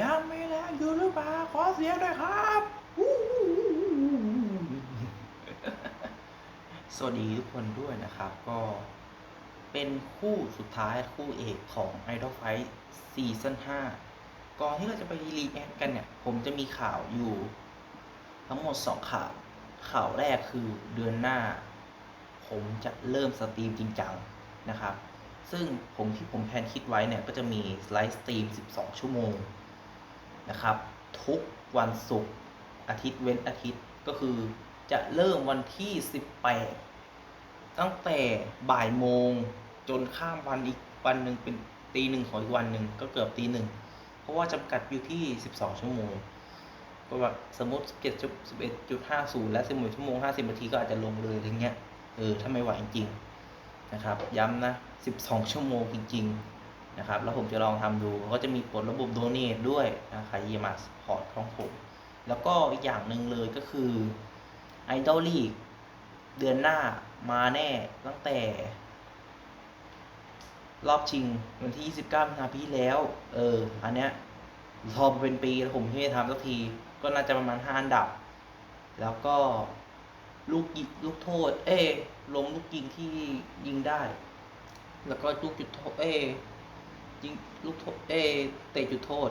ยังไม่แล้วอยู่หรือเปล่าขอเสียงด้วยครับสวัสดีทุกคนด้วยนะครับ ก็เป็นคู่สุดท้ายคู่เอกของ Idol Fight ซีซั่น5 ก่อนที่เราจะไปรีแอคกันเนี่ย ผมจะมีข่าวอยู่ ทั้งหมด 2 ข่าว ข่าวแรกคือเดือนหน้า ผมจะเริ่มสตรีมจริงจังนะครับซึ่งผมที่ผมแพนคิดไว้เนี่ย ก็จะมีไลฟ์สตรีม 12 ชั่วโมง นะครับ ทุกวันศุกร์อาทิตย์เว้นอาทิตย์ก็คือจะเริ่มวันที่ 18 ตั้งแต่บ่ายโมงจนข้ามวันอีกวันหนึ่งเป็นตีหนึ่งของอีกวันหนึ่งก็เกือบตีหนึ่งเพราะว่าจำกัดอยู่ที่ 12 ชั่วโมงก็แบบสมมติ11จุด11.50 และ11ชั่วโมง 50 นาทีก็อาจจะลงเลยอะไรเงี้ยเออถ้าไม่ไหวจริงๆนะครับ ย้ำนะ 12 ชั่วโมงจริง ๆ นะครับ แล้วผมจะลองทำดูก็จะมีปลดระบบโดเน a ด้วยนะครที่มาสปอร์ตของผม แล้วก็อีกอย่างหนึ่งเลยก็คือ Idol League เดือนหน้ามาแน่ตั้งแต่ รอบชิงวันที่ 29มีนาปีที่แล้ว เออ อันเนี้ยรอมาเป็นปีแล้วผมที่ไม่ทำสักที ก็น่าจะประมาณ5อันดับ แล้วก็ลูกยิงลูกโทษ เอ้ลงลูกยิงที่ยิงได้ แล้วก็ลูกจุดโทษ เอ้ ยิงลูกโทษเอเตะจุดโทษ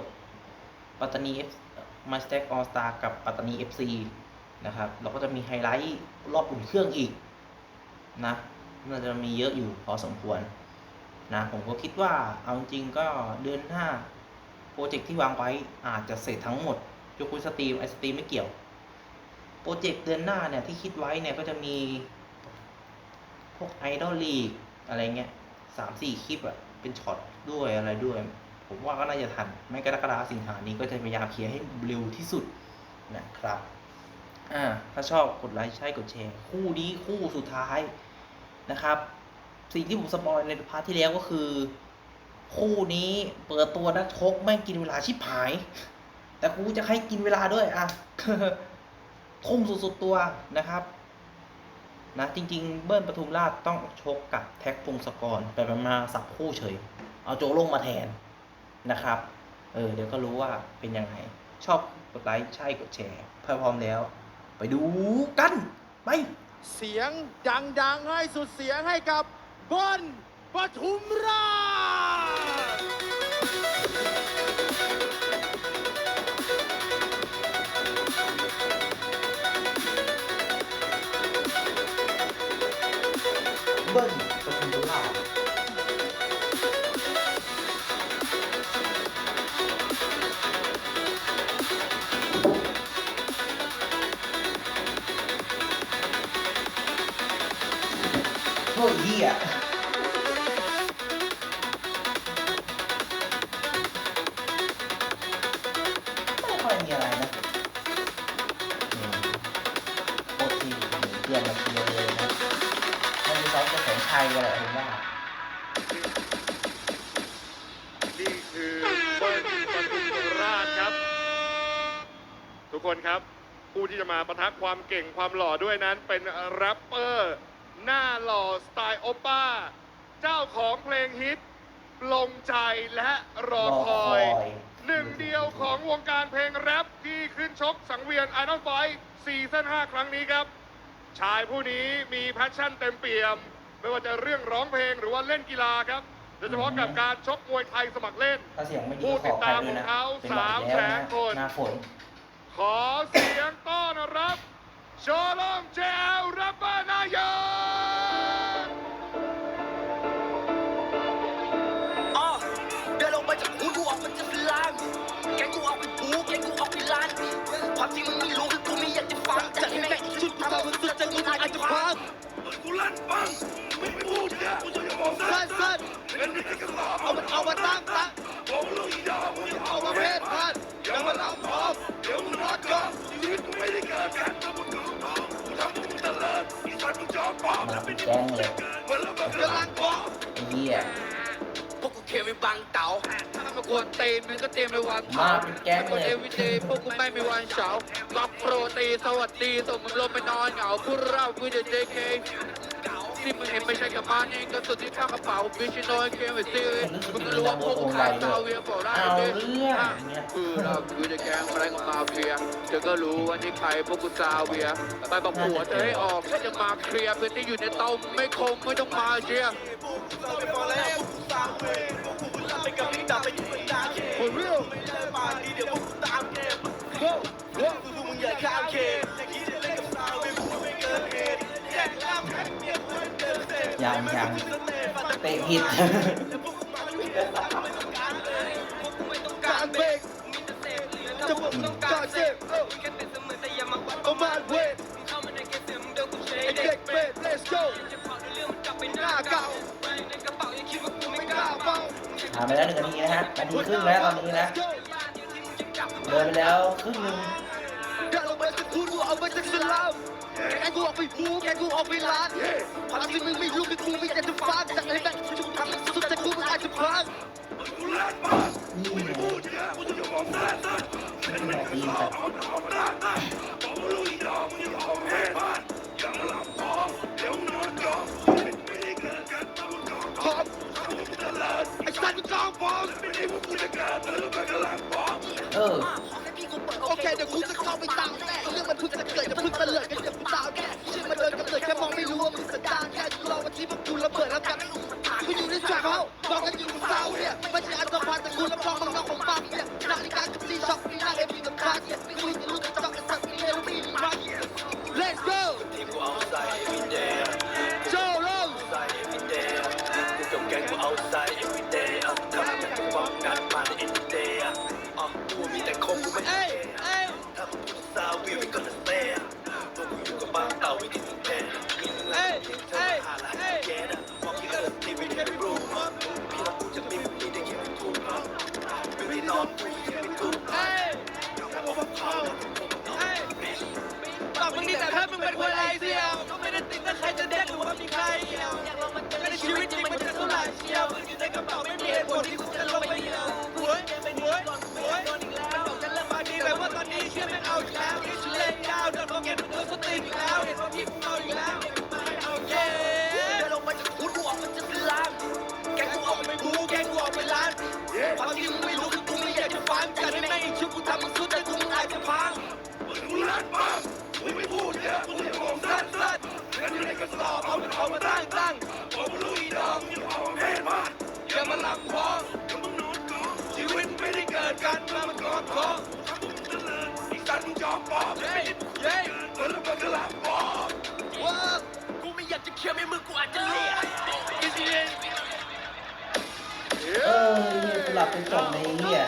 ปัตตานีเอฟมาสเต็กออสตากับปัตตานีเอฟซีนะครับเราก็จะมีไฮไลท์รอบอุ่นเครื่องอีกนะน่าจะมีเยอะอยู่พอสมควรนะผมก็คิดว่าเอาจริงก็เดือนหน้าโปรเจกต์ที่วางไว้อาจจะเสร็จทั้งหมดยกเว้นสตรีมไอสตรีมไม่เกี่ยวโปรเจกต์เดือนหน้าเนี่ยที่คิดไว้เนี่ยก็จะมีพวกไอดอลลีกอะไรเงี้ย สามสี่คลิปอะเป็นช็อตด้วยอะไรด้วย ผมว่าก็น่าจะทัน ไม่กรกฎาสิงหานี้ก็จะพยายามเคลียร์ให้เร็วที่สุดนะครับอ่าถ้าชอบกดไลค์ใช่กดแชร์ คู่นี้คู่สุดท้ายนะครับ สิ่งที่ผมสปอยในพาร์ทที่แล้วก็คือ คู่นี้เปิดตัวนักชกแม่กินเวลาชิบหาย แต่กูจะให้กินเวลาด้วยอะทุ่มสุดๆตัวนะครับ นะจริง ๆ เบิ้ลปทุมราชต้องชกกับแท็กพงศกรแต่มันมาสับคู่เฉย เอาโจลงมาแทนนะครับ เออเดี๋ยวก็รู้ว่าเป็นยังไง ชอบกดไลค์ใช่กดแชร์พร้อมแล้ว ไปดูกัน ไป เสียงดังๆให้สุดเสียงให้กับเบิ้ลปทุมราช บิ้ลปทุมราชโอ้ยเหี้ย ชัยอะไรผมว่านี่คือเบิ้ลปทุมราชครับ ทุกคนครับ ผู้ที่จะมาประทักความเก่งความหล่อด้วยนั้นเป็นแรปเปอร์ หน้าหล่อสไตล์โอป้า เจ้าของเพลงฮิตลงใจและรอคอย หนึ่งเดียวของวงการเพลงแรปที่ขึ้นชกสังเวียนไอดอลไฟซีซั่น5ครั้งนี้ครับ ชายผู้นี้มีแพชชั่นเต็มเปี่ยม ไม่ว่าจะเรื่องร้องเพลงหรือว่าเล่นกีฬาครับโดยเฉพาะกับการชกมวยไทยสมัครเล่น ถ้าเสียงไม่ดีผู้ก็ขติอดใครตามด้วยนะของเขาเป็นหวัด3แล้วแสนะนคน หน้าฝนขอเสียงต้อนรับโชลองเจลรับเบอร์นายกอะเดินลงมาจากหูกูออกมันจะเป็นล้านแกงกูออกเป็นหูแกงกูออกเป็นล้านความจริงมึงไม่รู้คือ ให้แม่งชุดทำมึงสุดจะมึงอาจจะพังกูลั่นปังไม่พูดเนี่ยกูจะยังบอกสั้นสั้นเป็นไม่ได้กระสอบเอามันเอามาตั้งตั้งบอกลูกอีดามึงเอามาเพศพันอย่ามาทำพร้อมเดี๋ยวมึงรอดก่อนชีวิตกูไม่ได้เกิดกันถ้ามึงดูพร้อมกูทำมึงเจริญอีสัตว์มึงจอมปลอมแล้วไม่ได้มึงเกิดวันละแบบกำลังบอกไอ้เหี้ย เคมีบังเต๋าถ้ามากวนตีนมันก็เตรียมในวันมาเป็นแก๊งกดเลเอยวีเดย์พวกกูไม่มีวันเฉารับโปรตีสวัสดีส่งมึงลงไปนอนเหงาพูดเล่ากูจะ JK ที่มึงเห็น ไม่ใช่กับบ้านเองก็สุดที่ข้ากระเป๋าบิชิโนยเกมไปซื้อมึงรู้ว่าพวกขายซาเวียบอกได้เลยคือเราคือจะแกงอะไรกับมาเฟียเธอก็รู้ว่านี่ใครพวกกูซาเวียไปบอกผัวเธอให้ออกแค่จะมาเคลียร์เพื่อนที่อยู่ในเตาไม่คงไม่ต้องมาเชียร์คนเรียวไม่ได้มาดีเดี๋ยวพวกกูตามเกมพวกมึงอย่าข้ามเขต งเตะผิด การเบรกจะบอกต้องการเประมาณเวทไอเด็กเบส let's go หน้าเก่าไม่กล้าเบาผ่านไปแล้วหนึ่งนาทีนะฮะนาทีครึ่งแล้วตอนนี้นะเดินไปแล้วครึ่งหนึ่ง กคูกูเอาไปจากสลามแกกูออกไปหูแกกูออกไปล้านความที่มึงไม่รู้คือกูไม่อยากจะฟังจากไอ้แม่งชุกทำสุดแต่กูไม่อาจจะพังกูแลกบ้ากูไม่พูดเยอะกูจะบอกแน่นะนี่ตีนแต่เอาเอาหน้าหน้าบอกว่าลูกอีดอกมึงจะบอกแม่บ้านอย่ามาหลับพอเดี๋ยวนอนก่อนไม่ได้เกิดกันตะมุนกอนพร้อมทำมึงจะเลิศไอ้สัตว์มึงจองพร้อมไม่ได้พวกกูจะเกิดแต่ลูกไปกำลังบอกเออโอเคเดี๋ยวกูจะเข้าไปตามแน่ ไม่มีเหตุผลที่คุณจะลงไปเดียวหวยหวยหวยมันบอกจะเลิกบางทีแต่ว่าตอนนี้เชื่อแม่งเอาอีกแล้วนี่ฉันเล่นยาวโดินโปรแกรมตัวส ฮียสลับเป็นจบในเฮีย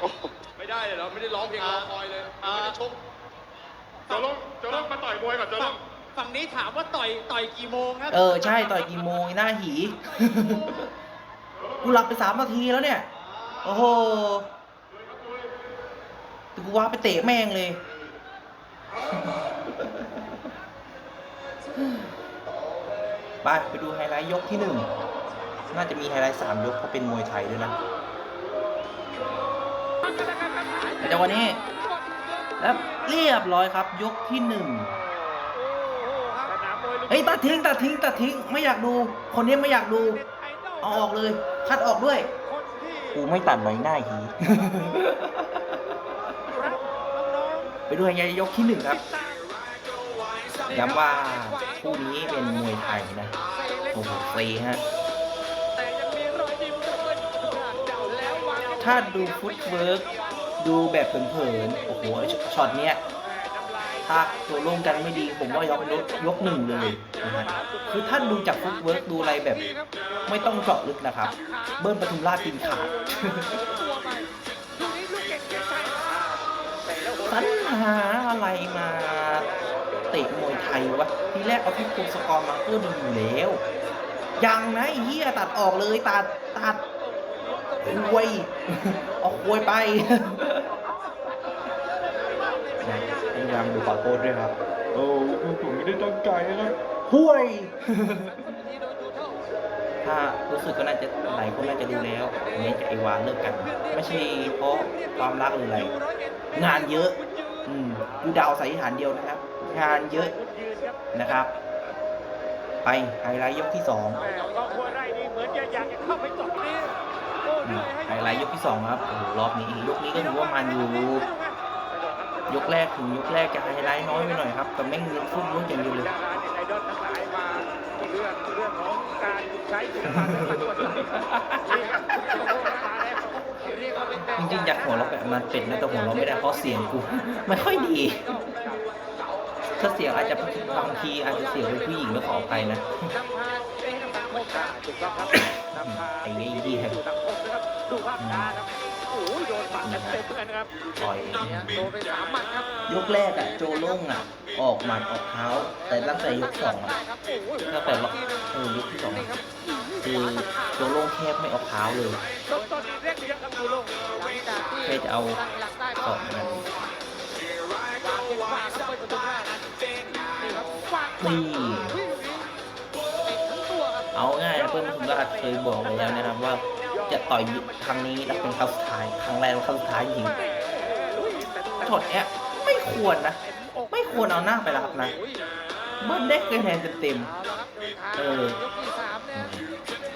เออไม่ได้เลยเหรอไม่ได้ร้องเพลงรอคอยเลยไม่ได้ชกจะลงจะลงมาต่อยมวยก่อนจะลง ฝั่งนี้ถามว่าต่อยต่อยกี่โมงครับเออใช่ต่อยกี่โมงไอ้หน้าหี กูหลับไปสามนาทีแล้วเนี่ย โอ้โหแต่กูว่าไปเตะแม่งเลย ไปไปดูไฮไลท์ยกที่หนึ่ง น่าจะมีไฮไลท์สามยกเพราะเป็นมวยไทยด้วยนะแต่จังหวะนี้แล้วเรียบร้อยครับ ยกที่หนึ่ง เฮ้ยตัดทิ้งตัดทิ้งตัดทิ้งไม่อยากดู คนนี้ไม่อยากดู เอาออกเลย คัดออกด้วยกูไม่ตัดหน่อยหน้าหีไปดูไฮไลท์ยกที่หนึ่งครับย้ำว่าคู่นี้เป็นมวยไทยนะโอ้โหฟรีฮะถ้าดูฟุตเวิร์กดูแบบเผินๆโอ้โหช็อตเนี้ย ถ้าตัวร่วมกันไม่ดี ผมว่ายกยกยกหนึ่งเลยนะฮะคือท่านดูจากฟุตเวิร์กดูอะไรแบบ ไม่ต้องเจาะลึกนะครับ เบิ้ลปทุมราชตีนขาดสรรหาอะไรมาเตะมวยไทยวะ ทีแรกเอาแค่คูสกอร์มาก็ดีอยู่แล้ว ยังนะไอ้เหี้ยตัดออกเลยตัดตัดควยเอาควยไป นะพยายามดูขอโทษด้วยครับ โอ้ผมไม่ได้ตั้งใจนะครับห่วย ถ้ารู้สึกก็น่าจะหลายคนน่าจะดูแล้วเนทกับไอวานเลิกกัน ไม่ใช่เพราะความรักหรืออะไร งานเยอะ อืมดูดาวใส่ฐานเดียวนะครับ งานเยอะนะครับ ไปไฮไลท์ยกที่สองแม่กองหัวไร่นี่เหมือนจะอยากจะเข้าไปตบนี่โอ้อืเหนื่มอยให้ไฮไลท์ยกที่สองครับโอ้โหรอบนี้ ยกนี้ก็ถือว่ามันอยู่ ยกแรกถึงยกแรกจะไฮไลท์น้อยไปหน่อยครับแต่แม่งฟุ่มลุ้นอย่างเดียวเลยดาราเน็ตไอดอลทั้งหลายมาเรื่องเรื่องของการใช้ศิลปะและตัวตนนี่ครับมาแล้วเรียกว่าเป็นแบบจริงๆอยากหัวเราะแบบมันเป็นนะแต่หัวเราะไม่ได้เพราะเสียงกูไม่ค่อยดีถ้าเสียงอาจจะบางทีอาจจะเสียงเป็นผู้หญิงก็ขออภัยนะนำพาเอ้นำพาโคตรถูกต้องครับนำพาไอ้เหี้ยสู่สังคมนะครับดูภาพช้าครับโอ้ยโดนปัด กันเต็มเลยนะครับต่อยเนี่ยโดนไปสามหมัดครับยกแรกอะโจโล่งอะออกหมัดออกเท้า แต่ตั้งแต่ยกสองอะครับโอ้ยตั้งแต่ล็อกเออยกที่สองอะคือโจโล่งแทบไม่ออกเท้าเลยต้นต้นนี้เร่งเยอะครับดูลงหลังจากที่แค่จะเอาตั้งหลักได้สก็องมันวางเก็บวางครับไปประตูหน้านั้นนี่ครับวางนี่วิ่งเตะทั้งตัวครับเอาง่ายนะเพื่อนคุณก็อาจเคยบอกไปแล้วนะครับว่า จะต่อยครั้งนี้แล้วเป็นครั้งสุดท้ายครั้งแรกและครั้งสุดท้ายจริงช็อตเนี้ยไม่ควรนะ ไม่ควรเอาหน้าไปรับนะเบิ้ลได้คะแนนเต็มเอาละครับเดินทางยกี่สามเนี่ย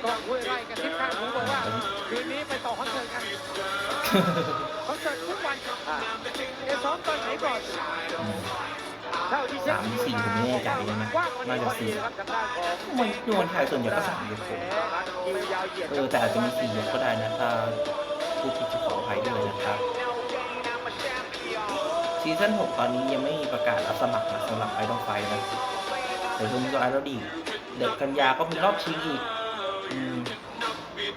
กองห้วยไรกับทิศข้างหูบอกว่าคืนนี้ไปต่อคอนเสิร์ตกันคอนเสิร์ตทุกวันอ่าเดี๋ยวซ้อมตอนไหนก่อน สามสี่ผมไม่แน่ใจเลยนะน่าจะสี่ทางด้านของมันดูคนไทยส่วนใหญ่ก็สามหมรัดคิวยาวเหยียดเออแต่อาจจะมีสี่ยกก็ได้นะถ้าผู้ผิดจะขออภัยด้วยนะครับซีซั่น6ตอนนี้ยังไม่มีประกาศรับสมัครนะสำหรับไอดอลไฟนะแต่ช่วงนี้ก็ไอดอลดีเด็กกันยาก็มีรอบชิงอีกม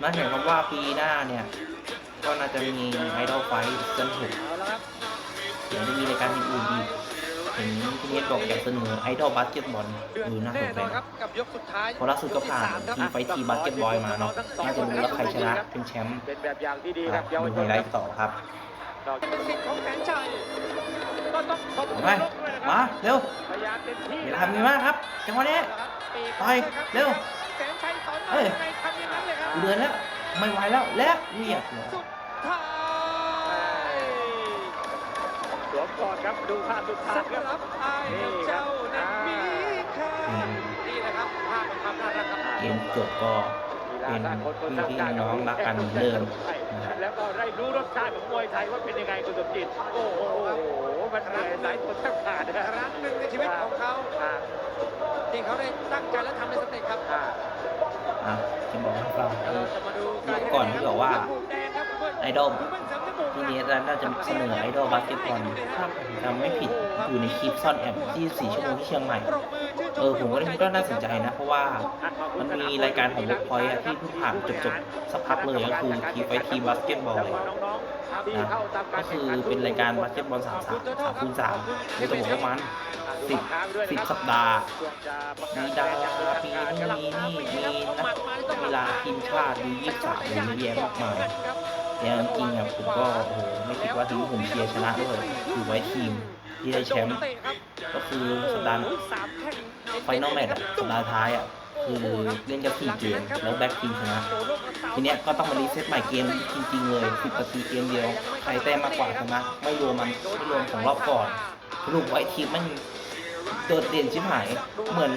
นั่นเห็นความว่าปีหน้าเนี่ย ก็น่าจะมีไอดอลไฟซีซั่น6เอาละครับเดี๋ยวจะมีรายการอื่นอีก เห็นพี่เนทบอกอยากเสนอไอดอลบาสเกตบอลเดือดดูน่าสแน่นใจนอนคนะรับกับยกสุดท้ายเพราะล่าสุดก็ผ่านทีไฟทีบาสเกตบอลมาเนาะน่าจะรู้แล้วใครชนะเป็นแชมป์เป็นแบบอย่างที่ดีคครัรับบเยาวดูชไฮนไลครับท์ต่อครับเราเป็นสิทธิ์ของแสนชัยก็ต้องขอบคุณไปลูกด้วยนะคมารับเร็วพยายามเต็มที่เดี๋ยวทำดีมากครับจังหวะนี้ไปเร็วแสนชัยสอนมาเอ้ยยังไงทำอย่างนั้นเลยครับกูเดินแล้วไม่ไหวแล้วและเรียบร้อยสุดท้าย กอดครับ ดูภาพสุดท้ายครับไอ้เจ้านั้นมีค่าอืมนี่นะครับภาพของความน่ารักครับเกมจบก็เป็นพี่พี่น้องรักกันเหมือนเดิมนะครับแล้วก็ได้รู้รสชาติของมวยไทยว่าเป็นยังไงคุณสมจิต โอ้โหมันเหนื่อยหลายคนแทบขาดนะครั้งหนึ่งในชีวิตของเขาที่เขาได้ตั้งใจและทำได้สำเร็จครับอะจะบอกให้ฟังเราจะมาดูเมื่อก่อนที่บอกว่า ไอดอลพี่เน ที่นี้น่าจะเสนอไอดอลบาสเกตบอลถ้าผมจำไม่ผิดอยู่ในคลิปซ่อนแอบที่4ชั่วโมงที่เชียงใหม่ เออผมก็ได้ก็น่าสนใจนะ เพราะว่ามันมีรายการของ Work Point อะที่เพิ่งผ่านจบๆสักพักเลยก็คือทีไฟทีบาสเกตบอลเลยนะก็คือเป็นรายการบาสเกตบอลสามสามสามคูณสามโดยจะบอกว่ามันสิบสิบสัปดาห์มีดาราปีนู่นมีนี่มีนักกีฬาทีมชาติมียี่สิบสามเยอะแยะมากมาย แต่จริงๆอะผมก็โอ้โหไม่คิดว่าทีมผมเชียร์ชนะด้วยคือไว้ทีมที่ได้แชมป์ก็คือสัปดาห์ไฟนอลแมตช์อะสัปดาห์ท้ายอะคือเล่นกันสี่เกมแล้วแบ็คทีมชนะทีเนี้ยก็ต้องมารีเซ็ตใหม่เกมจริงๆเลย10นาทีเกมเดียวใครแต้มมากกว่าชนะไม่รวมมันไม่รวมของรอบก่อนสรุปไว้ทีมมันโดดเด่นชิบหาย เหมือน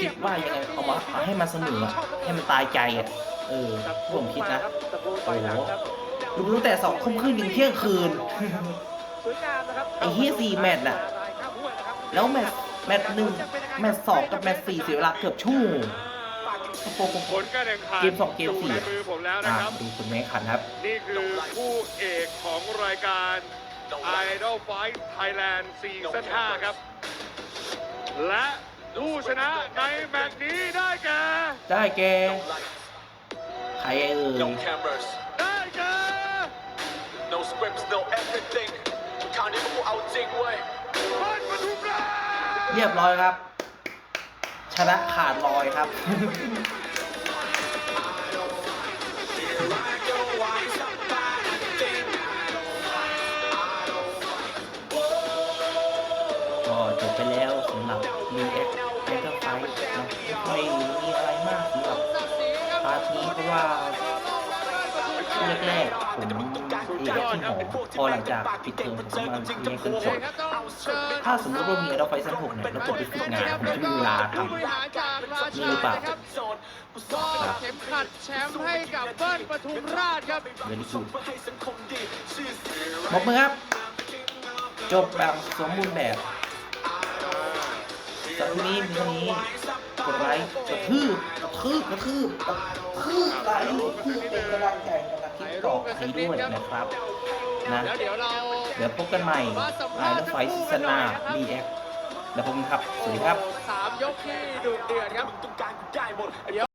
คิดว่ายังไงเอามาเอาให้มันเสมอให้มันตายใจอะเออผมคิดนะโอ้โห ดูตั้งแต่สองทุ่มครึ่งถึงเที่ยงคืน ไอ้เหี้ยสี่แมตช์น่ะ แล้วแมตช์แมตช์หนึ่งแมตช์สองกับแมตช์สี่เสียเวลาเกือบชั่วโมงโอ้โหผลการแข่งขันเกมสองเกมสี่อยู่ในมือผมแล้วนะอะครับดูคุณแม่ขันครับ นี่คือคู่เอกของรายการ Idol Fight Thailand ซีซั่น5ครับ และผู้ชนะในแมตช์นี้ได้แก่ ได้แกใครเอ่ย scripts no everything คราวนี้พวกกูเอาจริงเว้ยพันปทุมราชเรียบร้อยครับ ชนะขาดลอยครับ พอหลังจากปิดเทอมผมก็มาเรียนกันโอก่เคอนครับต้องเชิญถ้าสมมติว่ามีเราไฟสันหกเนี่ยแล้วผมไปฝึกงานผมจะมีเวลาทผู้บริหารจากราชานี่หรือเปล่านะครับก็เข็มขัดแชมป์ให้กับเบิ้ลปทุมราชครับำเวลิกูดบอกมือครับ จบแบบสมบูรณ์แบบสำหรับวันนี้มีเท่านี้กดไลค์กระทืบกระทืบกระทืบกระทืบไลค์กระทืบเป็นกำลังใจในการคลิปต่อไปด้วยนะครับ นะแล้วเดี๋ยวเราเดี๋ยวพบกันใหม่ไลน์ไฟซีซันหน้า BX แล้วพบกันครับ สวัสดีครับสามยกที่ดุเดือดครับต้องการกูได้หมด